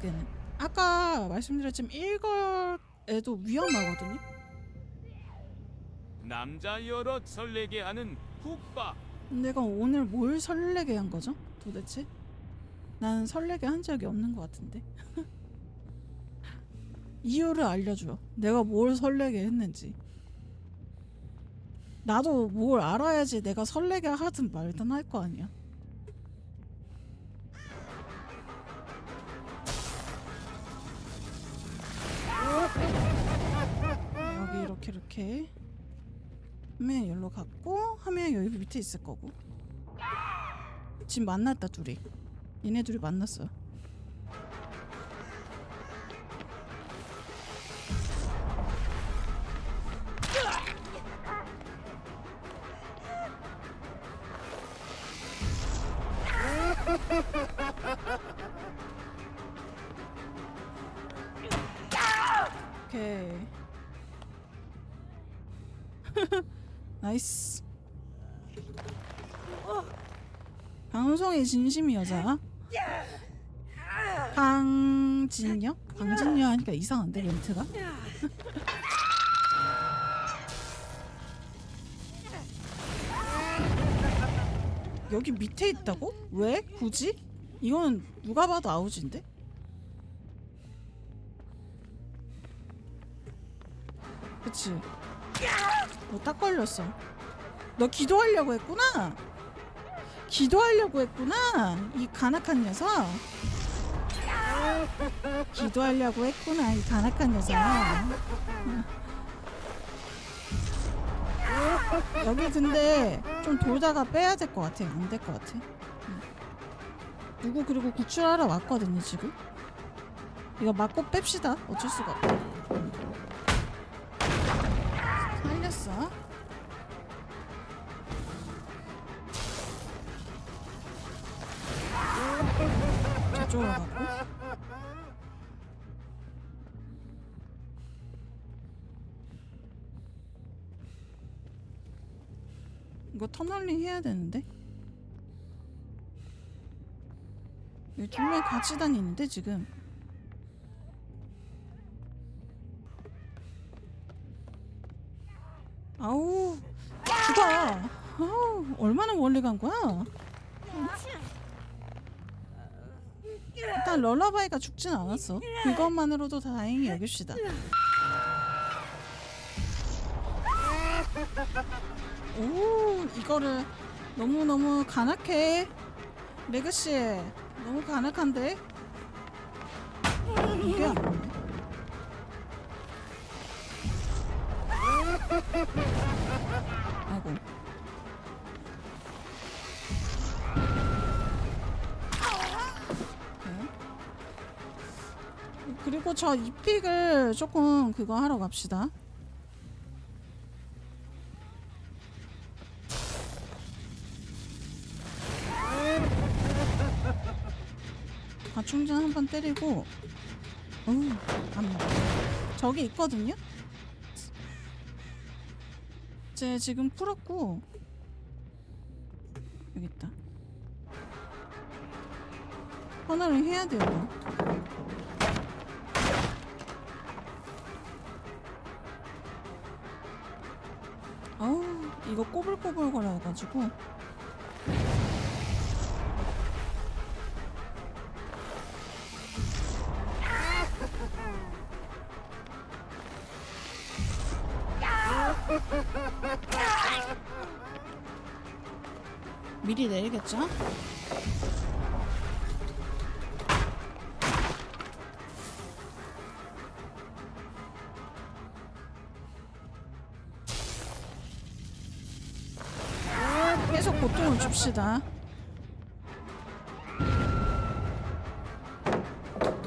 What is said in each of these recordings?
생각에는 아까 말씀드렸지만 일거에도 위험하거든요. 남자 여럿 설레게 하는 훅바 내가 오늘 뭘 설레게 한 거죠? 도대체? 나는 설레게 한 적이 없는 것 같은데. 이유를 알려줘. 내가 뭘 설레게 했는지. 나도 뭘 알아야지 내가 설레게 하든 말든 할 거 아니야. 이렇게 이렇게. 하면 여기로 갔고 하면 여기 밑에 있을 거고. 지금 만났다 둘이. 얘네 둘이 만났어 방송의 진심이 여자 방진여? 방진여 하니까 이상한데 멘트가? 여기 밑에 있다고? 왜? 굳이? 이건 누가 봐도 아우지인데? 그치? 너 딱 걸렸어. 너 기도하려고 했구나. 기도하려고 했구나. 이 간악한 녀석. 기도하려고 했구나. 이 간악한 녀석. 여기 근데 좀 돌다가 빼야 될 것 같아. 안 될 것 같아. 응. 누구 그리고 구출하러 왔거든요 지금. 이거 맞고 뺍시다. 어쩔 수가 없다. 살렸어. 갔고. 이거 터널링 해야 되는데? 여기 둘명 같이 다니는데 지금 아우 죽어 아우 얼마나 멀리 간 거야 일단 럴러바이가 죽진 않았어. 그것만으로도 다행히 여깁시다. 오 이거를 너무너무 간악해. 레그씨 너무 간악한데? 이게 안 맞네 아이고 네. 그리고 저 이픽을 조금 그거 하러 갑시다. 과충전 한번 때리고. 어우 안 맞아 저기 있거든요? 이제 지금 풀었고. 여기 있다. 터널을 해야 돼요 어우 이거 꼬불꼬불 거려가지고 미리 내리겠죠? 줍시다.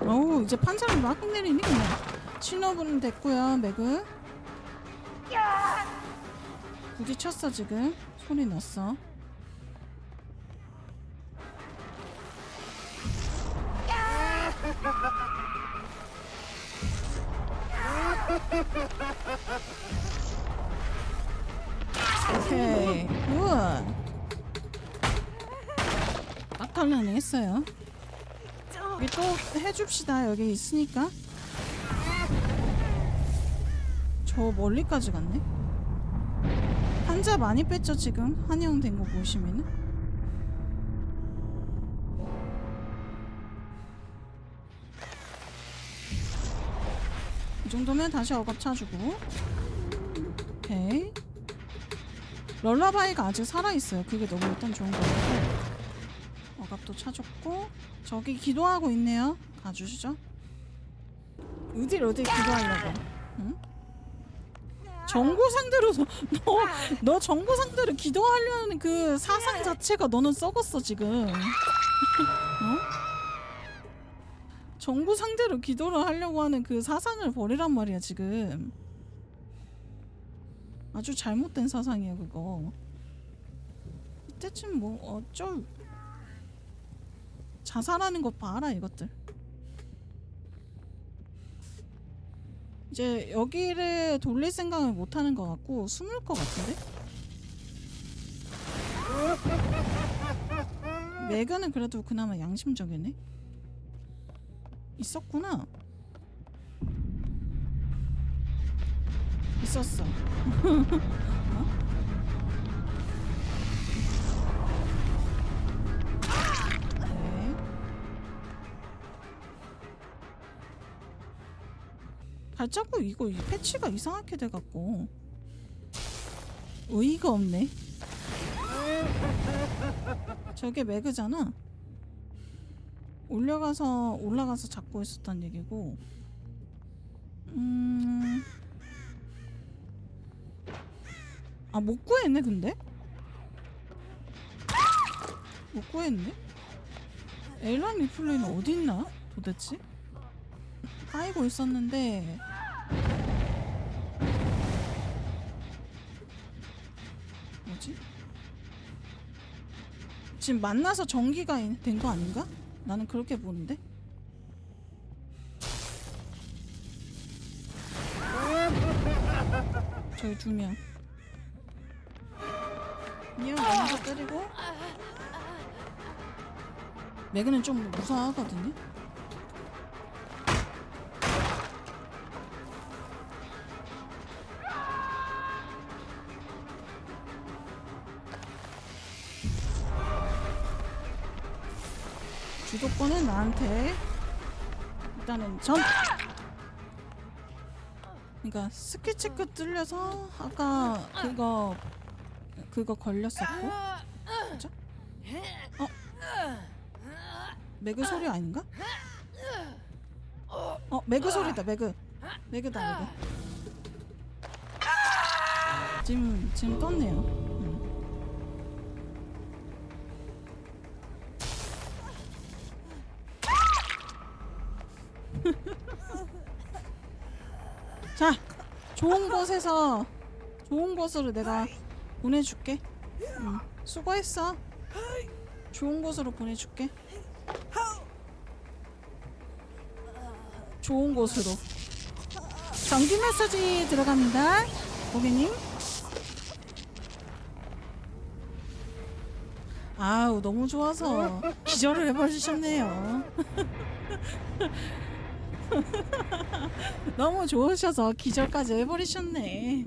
어우 이제 판자를 막 내리니 그냥. 신호분은 됐고요 맥은 부딪혔어 지금. 소리 났어 막탈라는 했어요 여기 또 해줍시다. 여기 있으니까. 저 멀리까지 갔네. 환자 많이 뺐죠 지금 한영 된 거 보시면은. 이 정도면 다시 억압 차주고. 오케이. 럴라바이가 아직 살아있어요. 그게 너무 일단 좋은 거 같고. 억압도 차줬고. 저기 기도하고 있네요. 가주시죠. 어딜 어딜 기도하려고. 응? 정보 상대로 너, 너, 너 정보 상대로 기도하려는 그 사상 자체가 너는 썩었어 지금. 어? 정보 상대로 기도를 하려고 하는 그 사상을 버리란 말이야 지금. 아주 잘못된 사상이야 그거. 이때쯤 뭐 어쩔 자살하는 거 봐라 이것들. 이제 여기를 돌릴 생각을 못 하는 것 같고 숨을 것 같은데? 매그는 그래도 그나마 양심적이네. 있었구나. 있었어. 어? 발자국 이거 이 패치가 이상하게 돼갖고 의의가 없네. 저게 매그잖아. 올려가서 올라가서 잡고 있었단 얘기고. 음. 아 못 구했네 근데. 못 구했네. 엘런 리플레이는 어디 있나 도대체? 까이고 있었는데 뭐지? 지금 만나서 전기가 된 거 아닌가? 나는 그렇게 보는데 저기 두명 미안 먼저 때리고 매그는 좀 무서워하거든요 주도권은 나한테 일단은 전 그러니까 스킬 체크 뚫려서 아까 그거 그거 걸렸었고 그죠? 어? 매그 소리 아닌가? 어 매그 소리다 매그 매그다 매그 지금 지금 떴네요 자, 좋은 곳에서 좋은 곳으로 내가 보내줄게. 응, 수고했어. 좋은 곳으로 보내줄게. 좋은 곳으로. 전기 메시지 들어갑니다. 고객님. 아우 너무 좋아서 기절을 해버리셨네요. 너무 좋으셔서 기절까지 해버리셨네.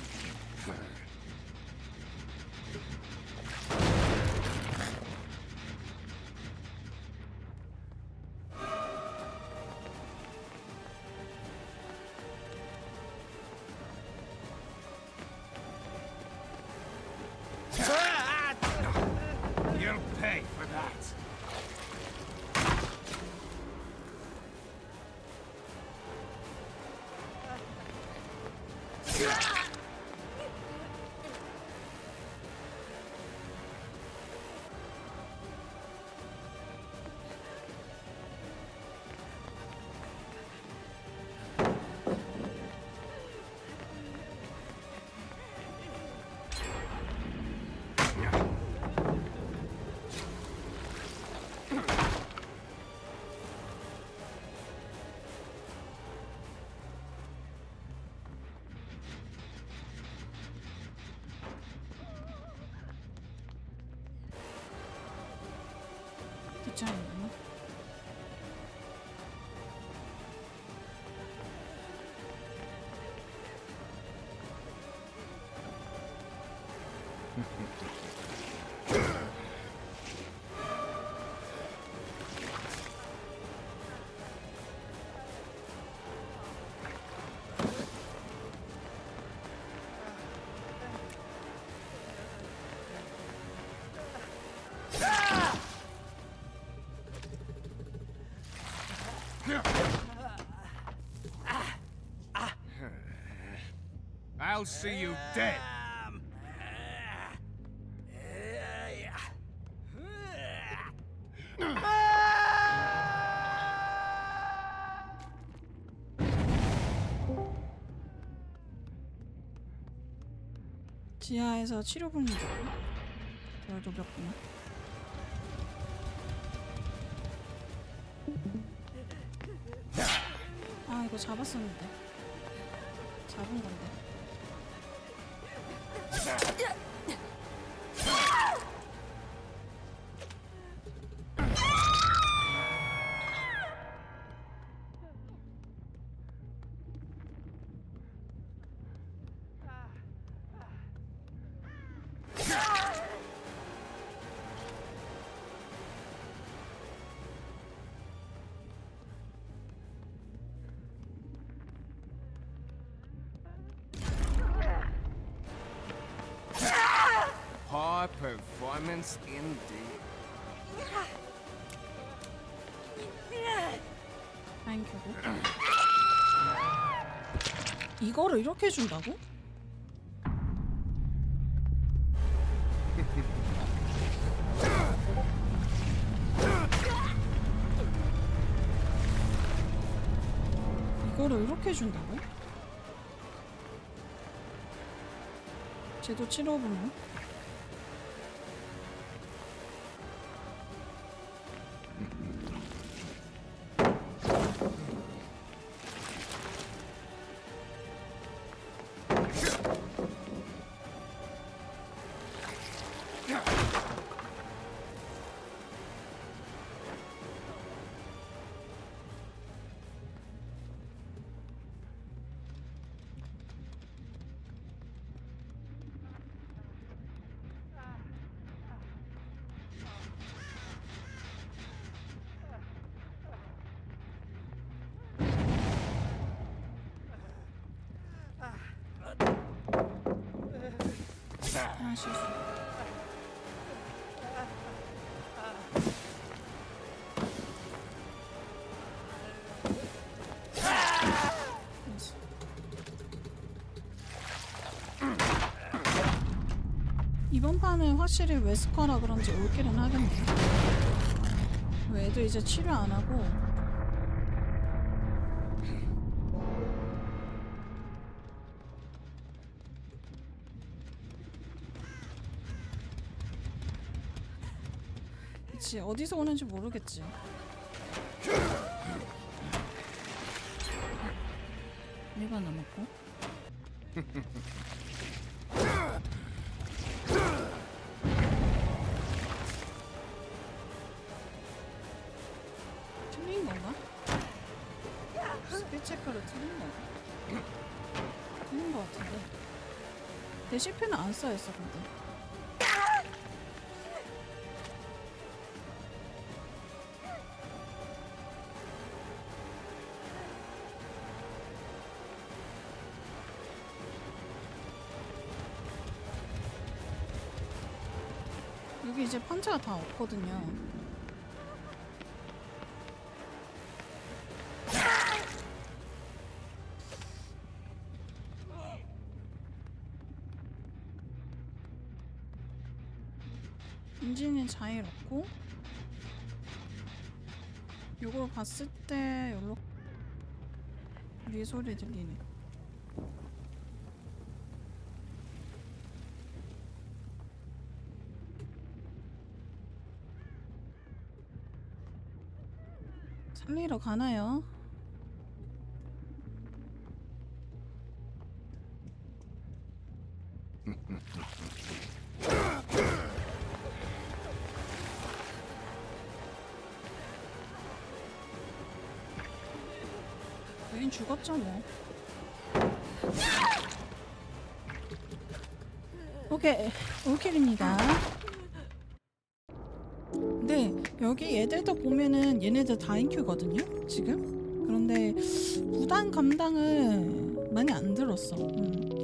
뒷자리구 I'll see you dead. 지하에서 치료 분위기. 별 녹였구나. 아 이거 잡았었는데. 잡은 건데. Experiments indeed. 라인 켜고 이거를 이렇게 해준다고? 이거를 이렇게 해준다고? 쟤도 치러보네 아 실수. 이번 판은 확실히 웨스커라 그런지 올길은 하겠네. 왜 애들 이제 치료 안 하고 그치 어디서 오는지 모르겠지. 일번 남았고. 틀린 건가? 스킬 체크를 틀린 건가? 틀린 거 같은데. 내 CP는 안 써있어 근데. 판자가 다 없거든요. 인진이 자유롭고 요걸 봤을 때 열로 위 소리 들리네. 살리러 가나요? 여긴 죽었죠 뭐. 오케이 올킬입니다. 여기 얘들도 보면은 얘네들 다 인큐거든요 지금 그런데 부담 감당을 많이 안 들었어 음.